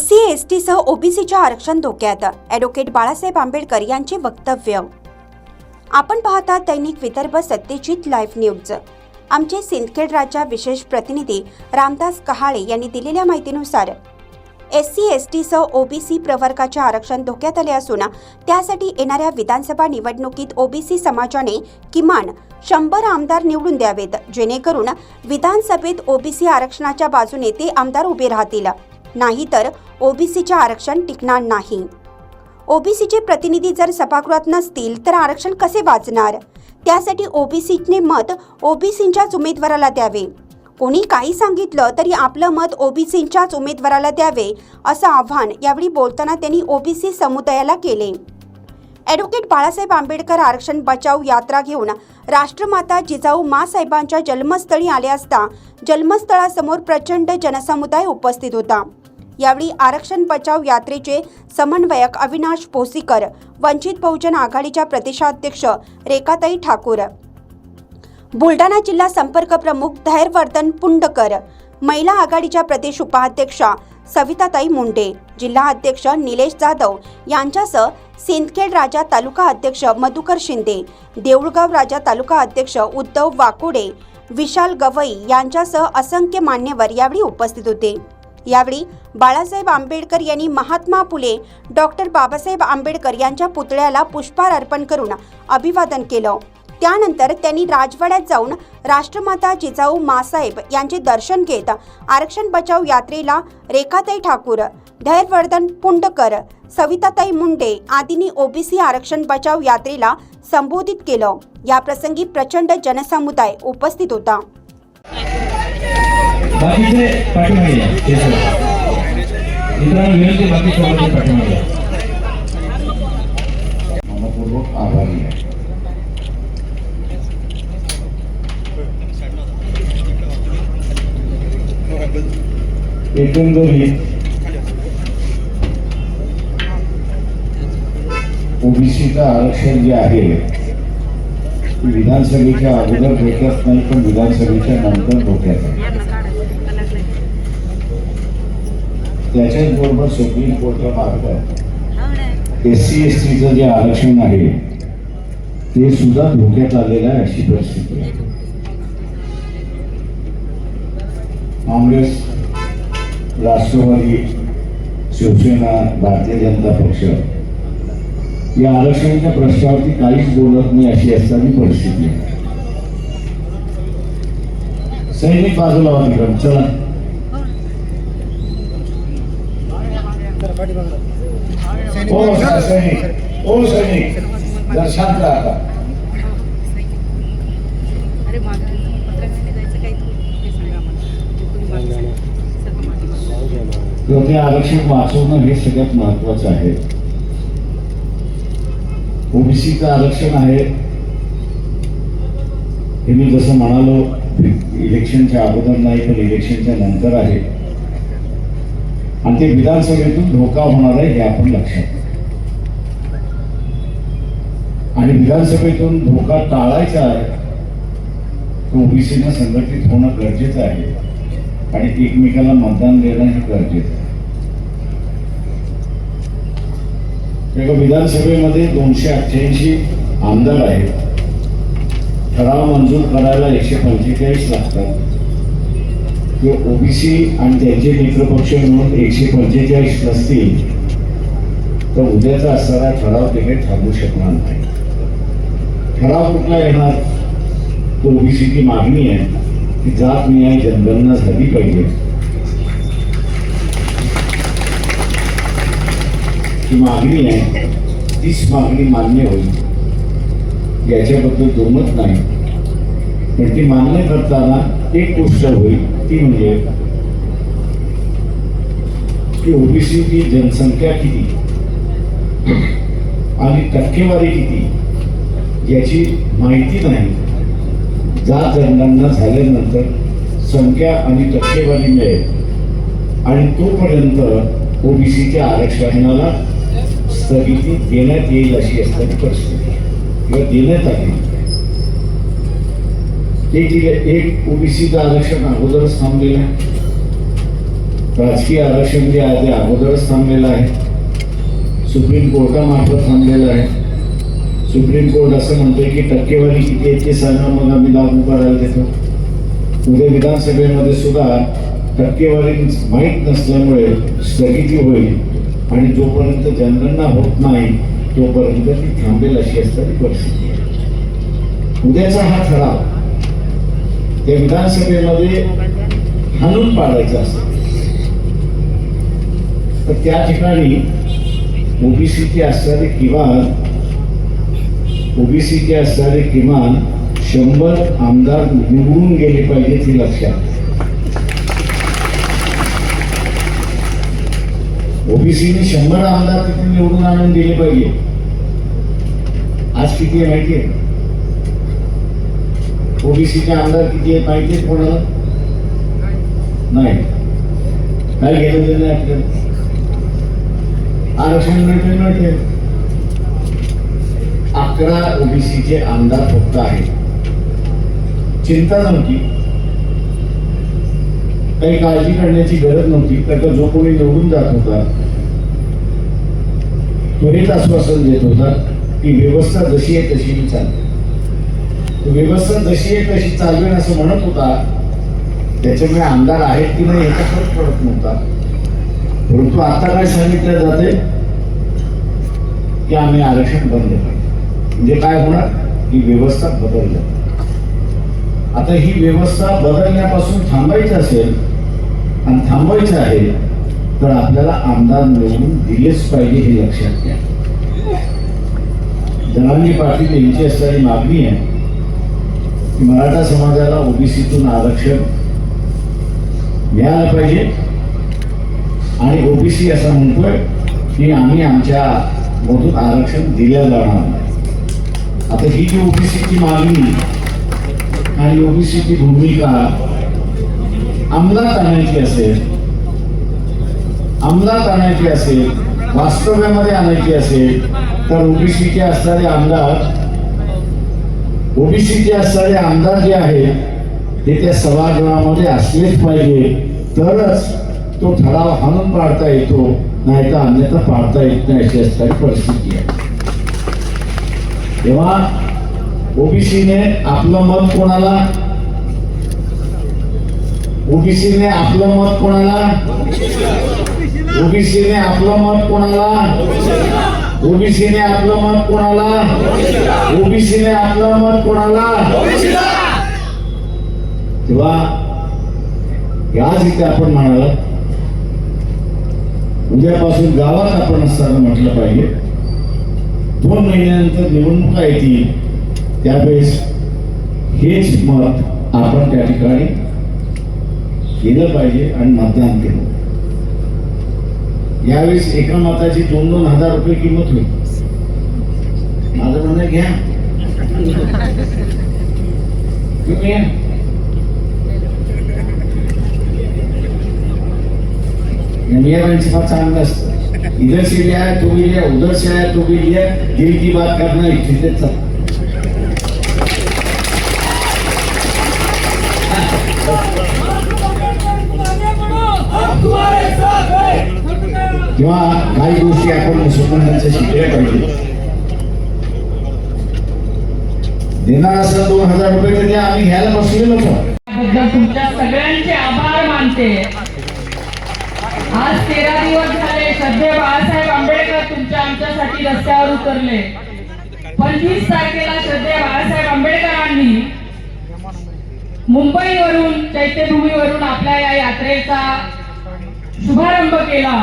S C S टीसह ओबीसीच्या आरक्षण धोक्यात. ॲडव्होकेट बाळासाहेब आंबेडकर यांचे वक्तव्य. आपण पाहता दैनिक विदर्भ सत्यजित लाईव्ह न्यूज आमचे सिंदखेड राज्या विशेष प्रतिनिधी रामदास कहाळे यांनी दिलेल्या माहितीनुसार एस सी एस टीसह ओबीसी प्रवर्गाचे आरक्षण धोक्यात आले असून त्यासाठी येणाऱ्या विधानसभा निवडणुकीत ओबीसी समाजाने किमान शंभर आमदार निवडून द्यावेत जेणेकरून विधानसभेत ओबीसी आरक्षणाच्या बाजूने ते आमदार उभे राहतील. नाहीतर ओबीसीचे आरक्षण टिकणार नाही. ओबीसीचे प्रतिनिधी जर सभागृहात नसतील तर आरक्षण कसे वाचणार? त्यासाठी ओबीसीने मत ओबीसींच्याच उमेदवाराला द्यावे. कोणी काही सांगितलं तरी आपलं मत ओबीसींच्याच उमेदवाराला द्यावे असं आव्हान यावेळी बोलताना त्यांनी ओबीसी समुदायाला केले. ॲडव्होकेट बाळासाहेब आंबेडकर आरक्षण बचाव यात्रा घेऊन राष्ट्रमाता जिजाऊ मासाहेबांच्या जन्मस्थळी आले असता जन्मस्थळासमोर प्रचंड जनसमुदाय उपस्थित होता. यावेळी आरक्षण बचाव यात्रेचे समन्वयक अविनाश भोसीकर वंचित बहुजन आघाडीच्या प्रदेशाध्यक्ष रेखाताई ठाकूर. बुलढाणा जिल्हा संपर्क प्रमुख धैर्यवर्धन पुंडकर महिला आघाडीच्या प्रदेश उपाध्यक्षा सविताताई मुंडे जिल्हा अध्यक्ष निलेश जाधव यांच्यासह सिंदखेड राजा तालुका अध्यक्ष मधुकर शिंदे देऊळगाव राजा तालुका अध्यक्ष उद्धव वाकोडे विशाल गवई यांच्यासह असंख्य मान्यवर यावेळी उपस्थित होते. यावेळी बाळासाहेब आंबेडकर यांनी महात्मा फुले डॉक्टर बाबासाहेब आंबेडकर यांच्या पुतळ्याला पुष्पहार अर्पण करून अभिवादन केलं. त्यानंतर त्यांनी राजवाड्यात जाऊन राष्ट्रमाता जिजाऊ मासाहेब यांचे दर्शन घेत आरक्षण बचाव यात्रेला रेखाताई ठाकूर धैर्यवर्धन पुंडकर सविताताई मुंडे आदींनी ओबीसी आरक्षण बचाव यात्रेला संबोधित केलं. याप्रसंगी प्रचंड जनसमुदाय उपस्थित होता. बाकीचे पाठीमागे या. मित्रांनो विनंती बाकी सर्वांनी पाठीमागे या. मनपूर्वक आभारी आहे एकंदरीत ओबीसीचं आरक्षण जे आहे विधानसभेच्या अगोदर धोक्यात नाही पण विधानसभेच्या नंतर धोक्यात आहे त्याच्याच बरोबर सुप्रीम कोर्टला मार्ग एस सी एस टीचं जे आरक्षण आहे ते सुद्धा धोक्यात आलेलं आहे अशी परिस्थिती आहे. काँग्रेस राष्ट्रवादी शिवसेना भारतीय जनता पक्ष या आरक्षणाच्या प्रश्नावरती काहीच बोलत नाही अशी असणारी परिस्थिती आहे. सैनिक बाजूला तिकडं चला. ओ सैनिक सैनिक जरा शांत राहा. ते आरक्षण वाचवणं हे सगळ्यात महत्वाचं आहे. ओबीसीचं आरक्षण आहे. हे मी जसं म्हणालो इलेक्शनच्या अगोदर नाही पण इलेक्शनच्या नंतर आहे. आणि ते विधानसभेतून धोका होणार आहे हे आपण लक्षात आणि विधानसभेतून धोका टाळायचा आहे ओबीसीनं संघटित होणं गरजेचं आहे आणि एकमेकाला मतदान देणं हे गरजेचं आहे. एका विधानसभेमध्ये दोनशे अठ्ठ्याऐंशी आमदार आहेत. ठराव मंजूर करायला एकशे पंचेचाळीस लागतात. किंवा ओबीसी आणि त्यांचे मित्रपक्ष म्हणून एकशे पंचेचाळीस नसतील तर उद्याचा असणारा ठराव ते काही थांबू शकणार नाही. ठराव कुठला येणार? तो ओबीसीची मागणी आहे की जात न्याय जनगणना झाली पाहिजे. ही मागणी आहे तीच मागणी मान्य होईल. याच्याबद्दल दुमत नाही. पण ती मान्य करताना एक गोष्ट होईल. ती म्हणजे की ओबीसीची जनसंख्या किती? आणि टक्केवारी किती? याची माहिती नाही. जात जनगणना झाल्यानंतर संख्या आणि टक्केवारी मिळेल. आणि तोपर्यंत ओबीसीच्या आरक्षणाला स्थगिती देण्यात येईल अशी असणारी परिस्थिती किंवा देण्यात आली. एक एक ओबीसीचं आरक्षण अगोदरच थांबलेलं आहे. राजकीय आरक्षण जे आहे ते अगोदरच थांबलेलं आहे. सुप्रीम कोर्टामार्फत थांबलेलं आहे. सुप्रीम कोर्ट असं म्हणतोय की टक्केवारी किती आहे ते सांगा मग आम्ही लागू करायला देतो. उद्या विधानसभेमध्ये सुद्धा टक्केवारी माहीत नसल्यामुळे स्थगिती होईल आणि जोपर्यंत जनगणना होत नाही तोपर्यंत ती थांबेल अशी असणारी परिस्थिती आहे. उद्याचा हा ठराव त्या विधानसभेमध्ये हाणून पाडायचं असत. तर त्या ठिकाणी ओबीसीचे असणारे किमान ओबीसीचे असणारे किमान शंभर आमदार निवडून गेले पाहिजे ती लक्षात ओबीसीने शंभर आमदार तिथे निवडून आणून दिले पाहिजे. आज किती आहे माहिती आहे? ओबीसीचे आमदार किती पाहिजे माहिती कोणाला? नाही. काय घेणं देणं आपल्याला? आरक्षण मिळते मिळते अकरा ओबीसीचे आमदार फक्त आहेत. चिंता नव्हती. काही काळजी करण्याची गरज नव्हती कारण जो कोणी निवडून जात होता त्वरित आश्वासन देत होता की व्यवस्था जशी आहे तशी चालते. व्यवस्था जशी आहे तशी चालवेन असं म्हणत होता. त्याच्यामुळे आमदार आहेत की नाही याचा फरक पडत नव्हता. परंतु आता काय सांगितलं जाते? की आम्ही आरक्षण बंद करू. म्हणजे काय होणार? ही व्यवस्था बदलल्या आता ही व्यवस्था बदलण्यापासून थांबायची असेल आणि थांबायचं आहे तर आपल्याला आमदार निवडून दिलेच पाहिजे हे लक्षात घ्या. जनांगी पाटील यांची असणारी मागणी आहे. की मराठा समाजाला ओबीसीतून आरक्षण मिळालं पाहिजे. आणि ओबीसी असं म्हणतोय की आम्ही आमच्या मधून आरक्षण दिलं जाणार नाही. आता ही जी ओबीसीची मागणी आणि ओबीसीची भूमिका अंमलात आणायची असेल अंमलात आणायची असेल वास्तव्यामध्ये आणायची असेल तर ओबीसीचे असणारे आमदार ओबीसीचे असणारे आमदार जे आहेत ते त्या सभागृहामध्ये असलेच पाहिजे. तरच तो ठराव हाणून पाडता येतो नाही तर अन्यथा पाडता येत नाही अशी असणारी परिस्थिती आहे. तेव्हा ओबीसीने आपलं मत कोणाला? ओबीसीने आपलं मत कोणाला? ओबीसीने आपलं मत कोणाला? ओबीसीने आपलं मत कोणाला? ओबीसीने आपलं मत कोणाला? तेव्हा याच इथे आपण म्हणाला उद्यापासून गावात आपण असताना म्हटलं पाहिजे. दोन महिन्यानंतर निवडणुका येतील त्यावेळेस हेच मत आपण त्या ठिकाणी केलं पाहिजे आणि मतदान केलं यावेळेस एका माताची दोन दोन हजार रुपये किंमत होईल. माझं म्हणणं घ्या. तुम्ही घ्या. मेरा चांगला असतं. इधर से लिया है तो भी लिया उधर से आया तो भी लिया दिल की बात करना इतने किंवा काही गोष्टी आपण मुसलमानांच्या शिकल्या पाहिजे. देणार असं दोन हजार रुपये तर आम्ही घ्यायला बसलेलो बद्दल तुमच्या सगळ्यांचे आभार मानते. आज तेरा दिवस झाले सध्या बाळासाहेब आंबेडकर तुमच्या आमच्यासाठी रस्त्यावर उतरले. पंचवीस तारखेला सध्या बाळासाहेब आंबेडकरांनी मुंबईवरून चैत्यभूमीवरून आपल्या या यात्रेचा शुभारंभ केला.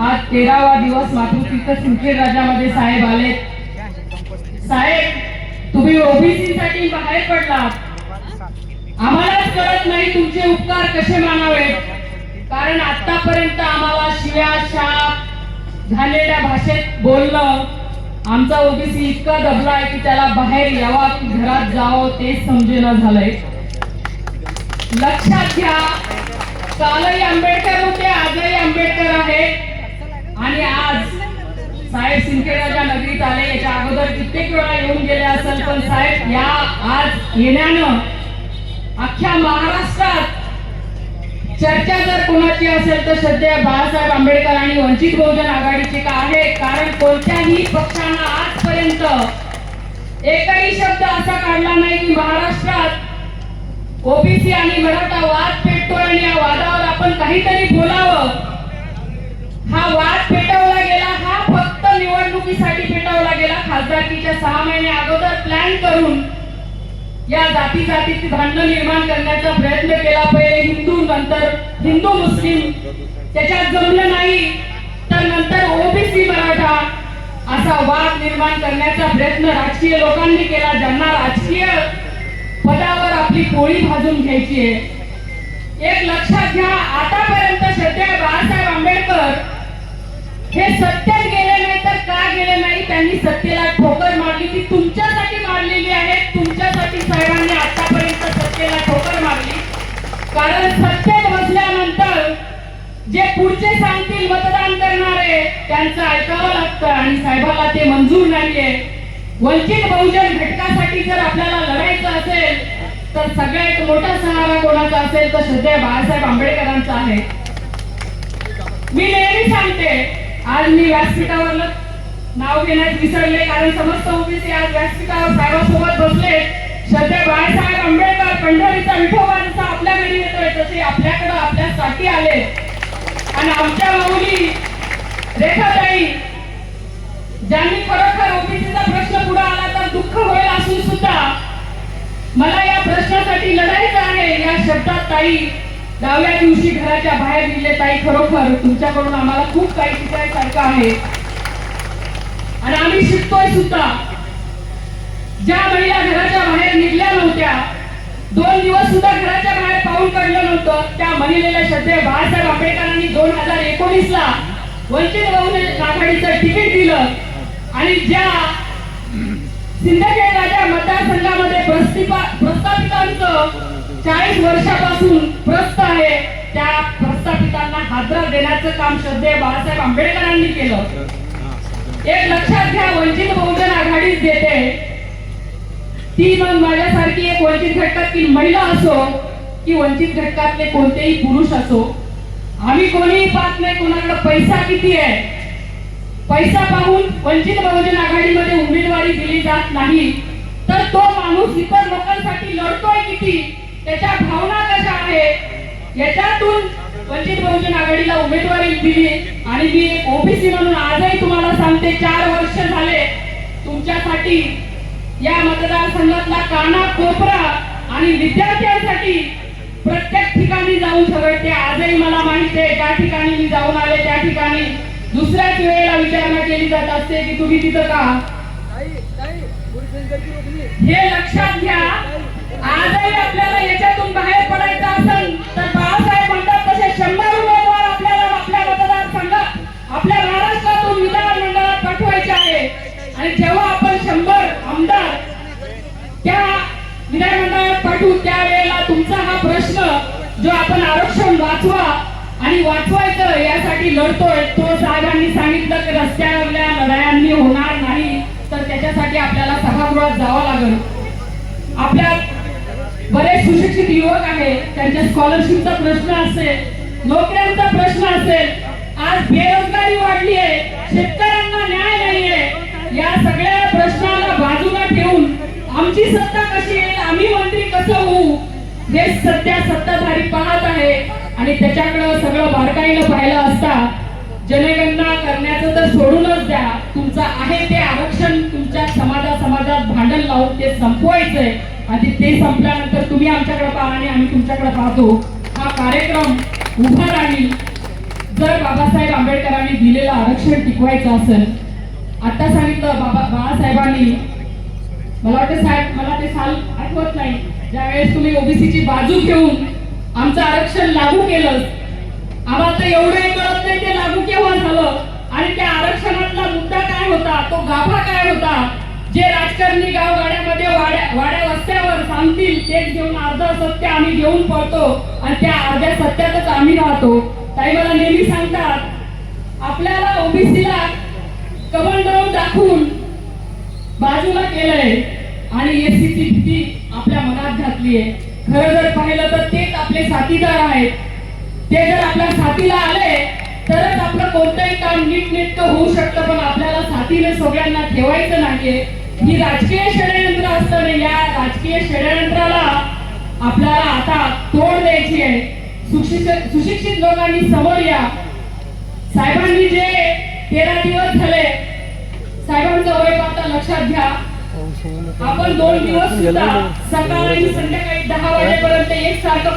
आज तेरावा दिवस मातृतीर्थ सिंखेड राजामध्ये साहेब आले. साहेब तुम्ही ओबीसी साठी बाहेर पडलात. आम्हालाच कळत नाही तुमचे उपकार कसे मानावेत कारण आतापर्यंत आम्हाला शिव्या शाप झालेल्या भाषेत बोलणं आमचा ओबीसी इतका दबलाय की त्याला बाहेर यावा की घरात जावं तेच समजेना झालंय. लक्षात घ्या कालही आंबेडकर होते आजही आंबेडकर आहेत. आणि आज साहेब सिंदखेडराजा नगरीत आले. याच्या अगोदर कित्येक वेळा येऊन गेले असेल पण साहेब या आज येण्यानं अख्ख्या महाराष्ट्रात चर्चा जर कोणाची असेल तर सध्या बाळासाहेब आंबेडकर आणि वंचित बहुजन आघाडीची का आहे कारण कोणत्याही पक्षानं आजपर्यंत एकही शब्द असा काढला नाही की महाराष्ट्रात ओबीसी आणि मराठा वाद पेटतोय आणि या वादावर आपण काहीतरी बोलावं. हा वाद पेटवला गेला हा फक्त निवडणुकीसाठी पेटवला गेला. खासदारकीच्या सहा महिने अगोदर प्लॅन करून या जाती जातीची भांडण निर्माण करण्याचा प्रयत्न केला. पहिले हिंदू नंतर हिंदू मुस्लिम. त्याच्यात जमलं नाही तर नंतर ओबीसी मराठा असा वाद निर्माण करण्याचा प्रयत्न राजकीय लोकांनी केला ज्यांना राजकीय पदावर आपली पोळी भाजून घ्यायची आहे. एक लक्षात घ्या आतापर्यंत सध्या बाळासाहेब आंबेडकर हे सत्तेत गेले नाही तर का गेले नाही? त्यांनी सत्तेला ठोकर मारली ती तुमच्यासाठी मारलेली आहे. तुमच्यासाठी साहेबांनी आतापर्यंत सत्तेला ठोकर मारली. कारण सत्तेत बसल्यानंतर जे पुढचे सांगतील मतदान करणारे त्यांचं ऐकावं लागतं आणि साहेबाला ते मंजूर नाहीये. वंचित बहुजन घटकासाठी जर आपल्याला लढायचं असेल तर सगळ्यात मोठा सहारा कोणाचा असेल तर सध्या बाळासाहेब आंबेडकरांचा आहे. मी नेहमी सांगते आज मी व्यासपीठावर नाव घेण्यास विसरले कारण समस्त ओबीसी आज व्यासपीठावर साहेबांसोबत बसले. सध्या बाळासाहेब आंबेडकर पंढरीचा विठोबा जसा आपल्या घरी येतोय तसे आपल्याकडं आपल्यासाठी आले. आणि आमच्या माऊली रेखाताई ज्यांनी खरोखर ओबीसीचा प्रश्न पुढे आला तर दुःख होईल असून सुद्धा मला या प्रश्नासाठी लढायचं आहे या शब्दात ताई. दहाव्या दिवशी घराच्या बाहेर निघले ताई खरोखर. तुमच्याकडून आम्हाला खूप काही शिकायसारखं आहे. आणि आम्ही शिकतोय सुद्धा. ज्या महिला घराच्या बाहेर निघल्या नव्हत्या दोन दिवस सुद्धा घराच्या बाहेर पाऊल काढलं नव्हतं. त्या महिलेला श्रद्धे बाळासाहेब आंबेडकरांनी दोन हजार एकोणीस ला वंचित बहुजन आघाडीचं तिकीट दिलं. आणि ज्या सिंदखेड राजा मतदारसंघामध्ये प्रस्थिपा प्रस्थापितांचं चाळीस वर्षापासून प्रस्त आहे. त्या प्रस्थापितांना हादरा देण्याचं काम श्रद्धेय बाळासाहेब आंबेडकरांनी केलं. एक लक्षात घ्या वंचित बहुजन आघाडीच देते. ती मग माझ्यासारखी एक वंचित घटकातील महिला असो की वंचित घटकातले कोणतेही पुरुष असो. आम्ही कोणीही पाहत नाही कोणाकडे पैसा किती आहे. पैसा पाहून वंचित बहुजन आघाडीमध्ये उमेदवारी दिली जात नाही तर तो माणूस इतर लोकांसाठी याच्यातून वंचित बहुजन आघाडीला उमेदवारी दिली आणि मी एक ओबीसी म्हणून आजही तुम्हाला सांगते चार वर्ष झाले तुमच्यासाठी या मतदारसंघातला काना कोपरा आणि विद्यार्थ्यांसाठी प्रत्येक ठिकाणी जाऊन सगळं ते आजही मला माहिती आहे ज्या ठिकाणी मी जाऊन आले त्या ठिकाणी दुसऱ्याच वेळेला विचारणा केली जात असते की तुम्ही तिथं का? हे लक्षात घ्या. आजही आपल्याला याच्यातून बाहेर पडायचं सभागृहात जावं लागेल. आपल्या बरेच सुशिक्षित युवक आहे त्यांच्या स्कॉलरशिपचा प्रश्न असेल नोकऱ्यांचा प्रश्न असेल. आज बेरोजगारी वाढली आहे. शेतकऱ्यांना न्याय नाहीये. या सगळ्या प्रश्नाला बाजूला ठेवून आमची सत्ता कशी येईल आम्ही मंत्री कसं होऊ हे सध्या सत्ताधारी पाहत आहे. आणि त्याच्याकडं सगळं बारकाईनं पाहिलं असता जनगणना करण्याचं तर सोडूनच द्या. तुमचं आहे ते आरक्षण तुमच्या समाजा समाजात भांडण लावून ते संपवायचंय. आणि ते संपल्यानंतर तुम्ही आमच्याकडे पाहा आणि आम्ही तुमच्याकडे पाहतो. हा कार्यक्रम उभा राहील. जर बाबासाहेब आंबेडकरांनी दिलेलं आरक्षण टिकवायचं असेल आता सांगितलं बाबा बाळासाहेबांनी मला वाटतं साहेब मला ते साल आठवत नाही. ज्यावेळेस तुम्ही ओबीसीची बाजू घेऊन आमचं आरक्षण लागू केलं आम्हाला तर एवढं कळत नाही ते लागू केव्हा झालं? आणि त्या आरक्षणातला मुद्दा होता तो गाभा काय होता? जे राजकारणी गावगाड्यामध्ये वाड्या वाड्या वस्त्यावर सांगतील तेच घेऊन अर्ध सत्य आम्ही घेऊन पळतो आणि त्या अर्ध्या सत्यातच आम्ही राहतो. ताई मला नेहमी सांगतात आपल्याला ओबीसीला कमंडळ दाखवून बाजूला केलंय आणि एसीची भीती आपल्या मनात घातली आहे खरं जर पाहिलं तर तेच आपले साथीदार आहेत. ते जर आपल्या साथीला आले तरच आपलं कोणतंही काम नीटनेटकं होऊ शकतं पण आपल्याला साथीने सगळ्यांना ठेवायचं नाहीये. ही राजकीय षडयंत्र असताना या राजकीय षडयंत्राला आपल्याला आता तोड द्यायची आहे. सुशिक्षित सुशिक्षित लोकांनी समोर या. साहेबांनी जे तेरा दिवस झाले साहेबांचा वय पाहता लक्षात घ्या. आपण दोन दिवस सुद्धा सकाळ आणि संध्याकाळी दहा वाजेपर्यंत एक सारखं